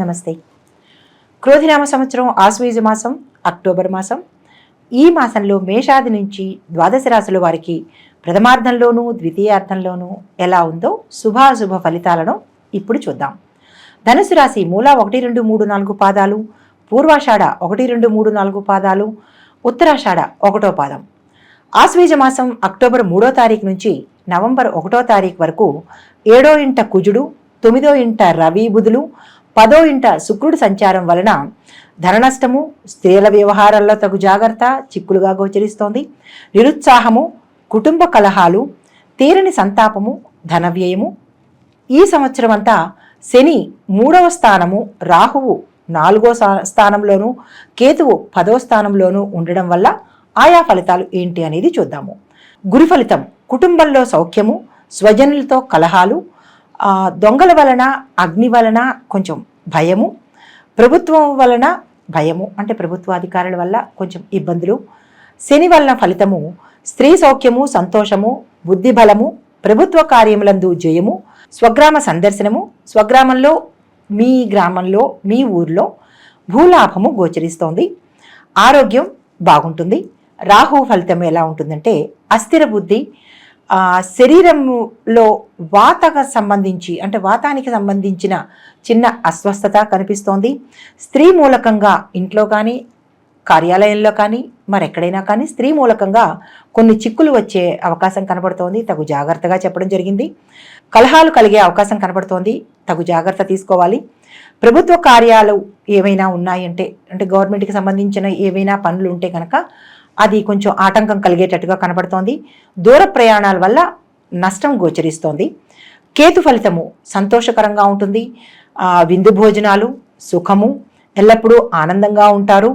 నమస్తే. క్రోధినామ సంవత్సరం ఆశ్వీజ మాసం అక్టోబర్ మాసం. ఈ మాసంలో మేషాది నుంచి ద్వాదశ రాశుల వారికి ప్రథమార్థంలోనూ ద్వితీయార్థంలోనూ ఎలా ఉందో శుభాశుభ ఫలితాలను ఇప్పుడు చూద్దాం. ధనుసు రాశి మూల ఒకటి రెండు మూడు నాలుగు పాదాలు పూర్వాషాఢ ఒకటి రెండు మూడు నాలుగు పాదాలు ఉత్తరాషాఢ ఒకటో పాదం. ఆశ్వీజ మాసం అక్టోబర్ మూడో తారీఖు నుంచి నవంబర్ ఒకటో తారీఖు వరకు ఏడో ఇంట కుజుడు తొమ్మిదో ఇంట రవి బుధులు పదో ఇంట శుక్రుడు సంచారం వలన ధన నష్టము స్త్రీల వ్యవహారాల్లో తగు జాగ్రత్త చిక్కులుగా గోచరిస్తోంది. నిరుత్సాహము కుటుంబ కలహాలు తీరని సంతాపము ధన వ్యయము. ఈ సంవత్సరం అంతా శని మూడవ స్థానము రాహువు నాలుగో స్థానంలోను కేతువు పదో స్థానంలోనూ ఉండడం వల్ల ఆయా ఫలితాలు ఏంటి అనేది చూద్దాము. గురి ఫలితం కుటుంబంలో సౌఖ్యము స్వజనులతో కలహాలు దొంగల వలన అగ్ని వలన కొంచెం భయము ప్రభుత్వం వలన భయము అంటే ప్రభుత్వాధికారుల వల్ల కొంచెం ఇబ్బందులు. శని వలన ఫలితము స్త్రీ సౌఖ్యము సంతోషము బుద్ధి బలము ప్రభుత్వ కార్యములందు జయము స్వగ్రామ సందర్శనము స్వగ్రామంలో మీ గ్రామంలో మీ ఊర్లో భూలాభము గోచరిస్తోంది. ఆరోగ్యం బాగుంటుంది. రాహు ఫలితం ఎలా ఉంటుందంటే అస్థిర బుద్ధి శరీరంలో వాతకు సంబంధించి అంటే వాతానికి సంబంధించిన చిన్న అస్వస్థత కనిపిస్తోంది. స్త్రీ మూలకంగా ఇంట్లో కానీ కార్యాలయంలో కానీ మరెక్కడైనా కానీ స్త్రీ మూలకంగా కొన్ని చిక్కులు వచ్చే అవకాశం కనబడుతోంది. తగు జాగ్రత్తగా చెప్పడం జరిగింది. కలహాలు కలిగే అవకాశం కనబడుతోంది. తగు జాగ్రత్త తీసుకోవాలి. ప్రభుత్వ కార్యాలు ఏమైనా ఉన్నాయంటే అంటే గవర్నమెంట్కి సంబంధించిన ఏవైనా పనులు ఉంటే కనుక అది కొంచెం ఆటంకం కలిగేటట్టుగా కనబడుతోంది. దూర ప్రయాణాల వల్ల నష్టం గోచరిస్తోంది. కేతు ఫలితము సంతోషకరంగా ఉంటుంది. విందు భోజనాలు సుఖము ఎల్లప్పుడూ ఆనందంగా ఉంటారు.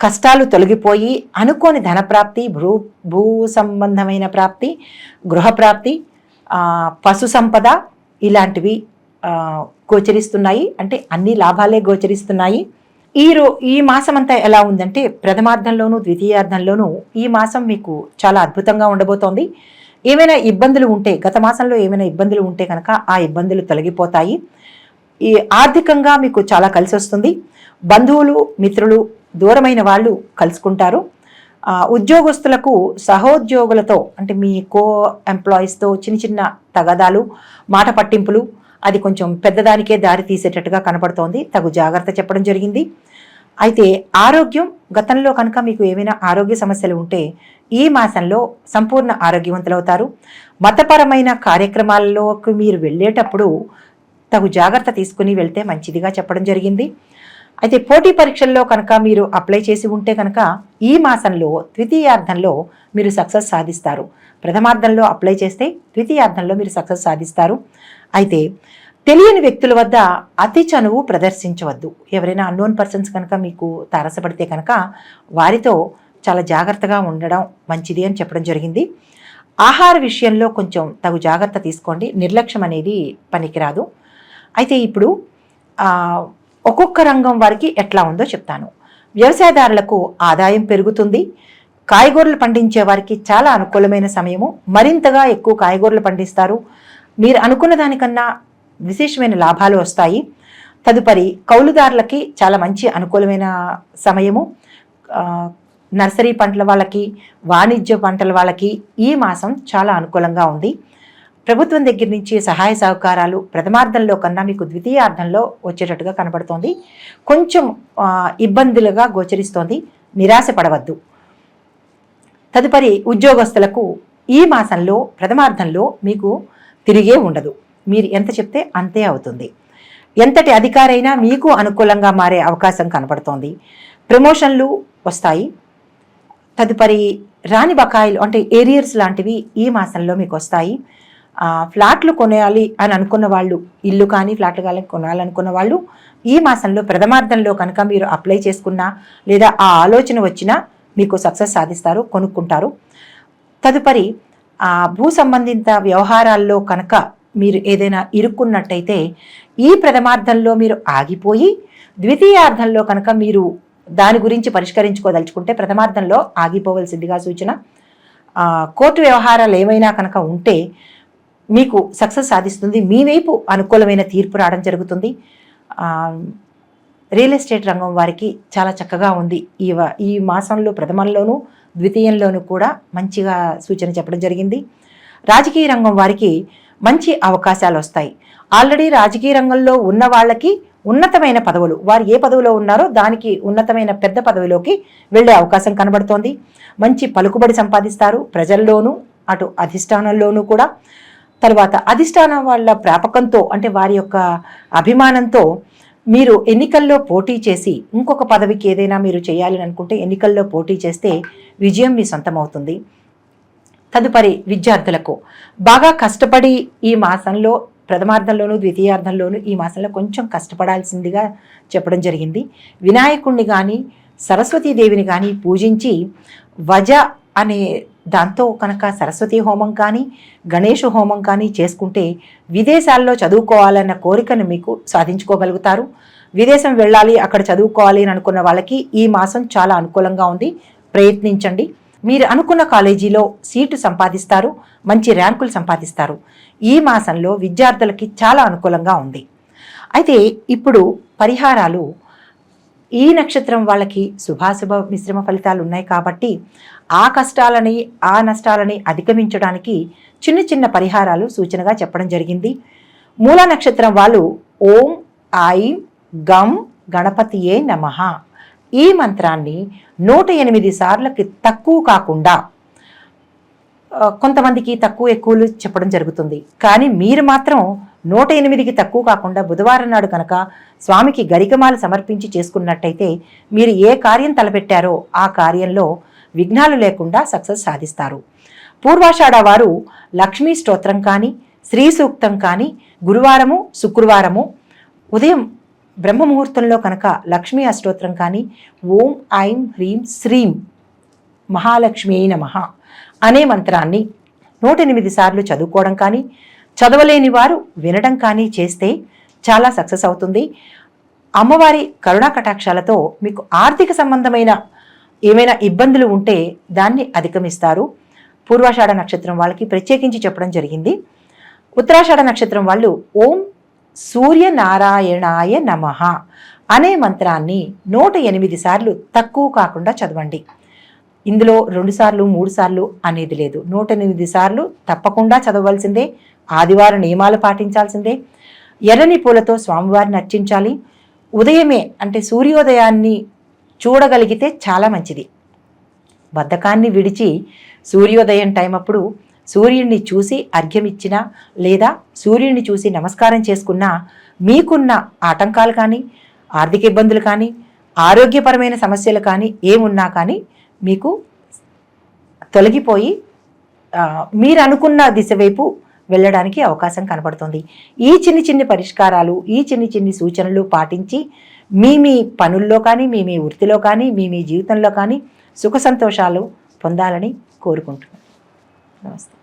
కష్టాలు తొలగిపోయి అనుకోని ధనప్రాప్తి భూ భూ సంబంధమైన ప్రాప్తి గృహప్రాప్తి పశు సంపద ఇలాంటివి గోచరిస్తున్నాయి. అంటే అన్ని లాభాలే గోచరిస్తున్నాయి. ఈ రో ఈ మాసం అంతా ఎలా ఉందంటే ప్రథమార్థంలోనూ ద్వితీయార్థంలోనూ ఈ మాసం మీకు చాలా అద్భుతంగా ఉండబోతోంది. ఏమైనా ఇబ్బందులు ఉంటే గత మాసంలో ఏమైనా ఇబ్బందులు ఉంటే కనుక ఆ ఇబ్బందులు తొలగిపోతాయి. ఈ ఆర్థికంగా మీకు చాలా కలిసి వస్తుంది బంధువులు మిత్రులు దూరమైన వాళ్ళు కలుసుకుంటారు. ఉద్యోగస్తులకు సహోద్యోగులతో అంటే మీ కో ఎంప్లాయీస్తో చిన్న చిన్న తగదాలు మాట పట్టింపులు అది కొంచెం పెద్దదానికే దారి తీసేటట్టుగా కనపడుతోంది. తగు జాగ్రత్త చెప్పడం జరిగింది. అయితే ఆరోగ్యం గతంలో కనుక మీకు ఏమైనా ఆరోగ్య సమస్యలు ఉంటే ఈ మాసంలో సంపూర్ణ ఆరోగ్యవంతులవుతారు. మతపరమైన కార్యక్రమాల్లోకి మీరు వెళ్ళేటప్పుడు తగు జాగ్రత్త తీసుకుని వెళ్తే మంచిదిగా చెప్పడం జరిగింది. అయితే పోటీ పరీక్షల్లో కనుక మీరు అప్లై చేసి ఉంటే కనుక ఈ మాసంలో ద్వితీయార్థంలో మీరు సక్సెస్ సాధిస్తారు. ప్రథమార్థంలో అప్లై చేస్తే ద్వితీయార్థంలో మీరు సక్సెస్ సాధిస్తారు. అయితే తెలియని వ్యక్తుల వద్ద అతి చనువు ప్రదర్శించవద్దు. ఎవరైనా అన్నోన్ పర్సన్స్ కనుక మీకు తారసపడితే కనుక వారితో చాలా జాగ్రత్తగా ఉండడం మంచిది అని చెప్పడం జరిగింది. ఆహార విషయంలో కొంచెం తగు జాగ్రత్త తీసుకోండి. నిర్లక్ష్యం అనేది పనికిరాదు. అయితే ఇప్పుడు ఒక్కొక్క రంగం వారికి ఎట్లా ఉందో చెప్తాను. వ్యవసాయదారులకు ఆదాయం పెరుగుతుంది. కాయగూరలు పండించే వారికి చాలా అనుకూలమైన సమయము. మరింతగా ఎక్కువ కాయగూరలు పండిస్తారు. మీరు అనుకున్న దానికన్నా విశేషమైన లాభాలు వస్తాయి. తదుపరి కౌలుదారులకి చాలా మంచి అనుకూలమైన సమయము. నర్సరీ పంటల వాళ్ళకి వాణిజ్య పంటల వాళ్ళకి ఈ మాసం చాలా అనుకూలంగా ఉంది. ప్రభుత్వం దగ్గర నుంచి సహాయ సహకారాలు ప్రథమార్థంలో కన్నా మీకు ద్వితీయార్థంలో వచ్చేటట్టుగా కనబడుతోంది. కొంచెం ఇబ్బందులుగా గోచరిస్తోంది. నిరాశ పడవద్దు. తదుపరి ఉద్యోగస్తులకు ఈ మాసంలో ప్రథమార్థంలో మీకు తిరిగే ఉండదు. మీరు ఎంత చెప్తే అంతే అవుతుంది. ఎంతటి అధికారైనా మీకు అనుకూలంగా మారే అవకాశం కనపడుతోంది. ప్రమోషన్లు వస్తాయి. తదుపరి రాని బకాయిలు అంటే ఏరియర్స్ లాంటివి ఈ మాసంలో మీకు వస్తాయి. ఫ్లాట్లు కొనేయాలి అని అనుకున్న వాళ్ళు ఇల్లు కానీ ఫ్లాట్లు కానీ కొనాలనుకున్న వాళ్ళు ఈ మాసంలో ప్రథమార్థంలో కనుక మీరు అప్లై చేసుకున్నా లేదా ఆ ఆలోచన వచ్చినా మీకు సక్సెస్ సాధిస్తారు కొనుక్కుంటారు. తదుపరి ఆ భూ సంబంధిత వ్యవహారాల్లో కనుక మీరు ఏదైనా ఇరుక్కున్నట్టయితే ఈ ప్రథమార్థంలో మీరు ఆగిపోయి ద్వితీయార్థంలో కనుక మీరు దాని గురించి పరిష్కరించుకోదలుచుకుంటే ప్రథమార్థంలో ఆగిపోవలసిందిగా సూచన. కోర్టు వ్యవహారాలు ఏమైనా కనుక ఉంటే మీకు సక్సెస్ సాధిస్తుంది. మీ వైపు అనుకూలమైన తీర్పు రావడం జరుగుతుంది. రియల్ ఎస్టేట్ రంగం వారికి చాలా చక్కగా ఉంది. ఈ వ- ఈ మాసంలో ప్రథమంలోనూ ద్వితీయంలోనూ కూడా మంచిగా సూచన చెప్పడం జరిగింది. రాజకీయ రంగం వారికి మంచి అవకాశాలు వస్తాయి. ఆల్రెడీ రాజకీయ రంగంలో ఉన్న వాళ్ళకి ఉన్నతమైన పదవులు వారు ఏ పదవిలో ఉన్నారో దానికి ఉన్నతమైన పెద్ద పదవిలోకి వెళ్ళే అవకాశం కనబడుతోంది. మంచి పలుకుబడి సంపాదిస్తారు ప్రజల్లోనూ అటు అధిష్టానంలోనూ కూడా. తర్వాత అధిష్టానం వాళ్ళ ప్రాపకంతో అంటే వారి యొక్క అభిమానంతో మీరు ఎన్నికల్లో పోటీ చేసి ఇంకొక పదవికి ఏదైనా మీరు చేయాలని అనుకుంటే ఎన్నికల్లో పోటీ చేస్తే విజయం మీ సొంతమవుతుంది. తదుపరి విద్యార్థులకు బాగా కష్టపడి ఈ మాసంలో ప్రథమార్థంలోనూ ద్వితీయార్థంలోనూ ఈ మాసంలో కొంచెం కష్టపడాల్సిందిగా చెప్పడం జరిగింది. వినాయకుణ్ణి కానీ సరస్వతీదేవిని కానీ పూజించి వజ అనే దాంతో కనుక సరస్వతి హోమం కానీ గణేష్ హోమం కానీ చేసుకుంటే విదేశాల్లో చదువుకోవాలన్న కోరికను మీకు సాధించుకోగలుగుతారు. విదేశం వెళ్ళాలి అక్కడ చదువుకోవాలి అని అనుకున్న వాళ్ళకి ఈ మాసం చాలా అనుకూలంగా ఉంది. ప్రయత్నించండి. మీరు అనుకున్న కాలేజీలో సీటు సంపాదిస్తారు మంచి ర్యాంకులు సంపాదిస్తారు. ఈ మాసంలో విద్యార్థులకి చాలా అనుకూలంగా ఉంది. అయితే ఇప్పుడు పరిహారాలు ఈ నక్షత్రం వాళ్ళకి శుభాశుభ మిశ్రమ ఫలితాలు ఉన్నాయి కాబట్టి ఆ కష్టాలని ఆ నష్టాలని అధిగమించడానికి చిన్న చిన్న పరిహారాలు సూచనగా చెప్పడం జరిగింది. మూల నక్షత్రం వాళ్ళు ఓం ఐం గం గణపతియే నమః. ఈ మంత్రాన్ని నూట ఎనిమిది సార్లకి తక్కువ కాకుండా కొంతమందికి తక్కువ ఎక్కువలు చెప్పడం జరుగుతుంది. కానీ మీరు మాత్రం నూట ఎనిమిదికి తక్కువ కాకుండా బుధవారం నాడు కనుక స్వామికి గరికమాలు సమర్పించి చేసుకున్నట్టయితే మీరు ఏ కార్యం తలపెట్టారో ఆ కార్యంలో విఘ్నాలు లేకుండా సక్సెస్ సాధిస్తారు. పూర్వాషాఢ వారు లక్ష్మీ స్తోత్రం కానీ శ్రీ సూక్తం కానీ గురువారము శుక్రవారము ఉదయం బ్రహ్మ ముహూర్తంలో కనుక లక్ష్మీ అష్టోత్రం కానీ ఓం ఐం హ్రీం శ్రీం మహాలక్ష్మి అయిన మహా అనే మంత్రాన్ని నూట ఎనిమిది సార్లు చదువుకోవడం కానీ చదవలేని వారు వినడం కానీ చేస్తే చాలా సక్సెస్ అవుతుంది. అమ్మవారి కరుణా కటాక్షాలతో మీకు ఆర్థిక సంబంధమైన ఏమైనా ఇబ్బందులు ఉంటే దాన్ని అధిగమిస్తారు. పూర్వాషాఢ నక్షత్రం వాళ్ళకి ప్రత్యేకించి చెప్పడం జరిగింది. ఉత్తరాషాఢ నక్షత్రం వాళ్ళు ఓం సూర్యనారాయణాయ నమః అనే మంత్రాన్ని నూట ఎనిమిది సార్లు తక్కువ కాకుండా చదవండి. ఇందులో రెండుసార్లు మూడుసార్లు మూడు సార్లు అనేది లేదు. నూట ఎనిమిది సార్లు తప్పకుండా చదవవలసిందే ఆదివారం నియమాలు పాటించాల్సిందే. ఎర్రని పూలతో స్వామివారిని అర్చించాలి. ఉదయమే అంటే సూర్యోదయాన్ని చూడగలిగితే చాలా మంచిది. బద్ధకాన్ని విడిచి సూర్యోదయం టైం అప్పుడు సూర్యుడిని చూసి అర్ఘ్యమిచ్చినా లేదా సూర్యుడిని చూసి నమస్కారం చేసుకున్నా మీకున్న ఆటంకాలు కానీ ఆర్థిక ఇబ్బందులు కానీ ఆరోగ్యపరమైన సమస్యలు కానీ ఏమున్నా కానీ మీకు తొలగిపోయి మీరు అనుకున్న దిశ వైపు వెళ్ళడానికి అవకాశం కనబడుతుంది. ఈ చిన్ని చిన్ని పరిష్కారాలు ఈ చిన్ని చిన్ని సూచనలు పాటించి మీ మీ పనుల్లో కానీ మీ మీ వృత్తిలో కానీ మీ మీ జీవితంలో కానీ సుఖ సంతోషాలు పొందాలని కోరుకుంటున్నాను. నమస్తే.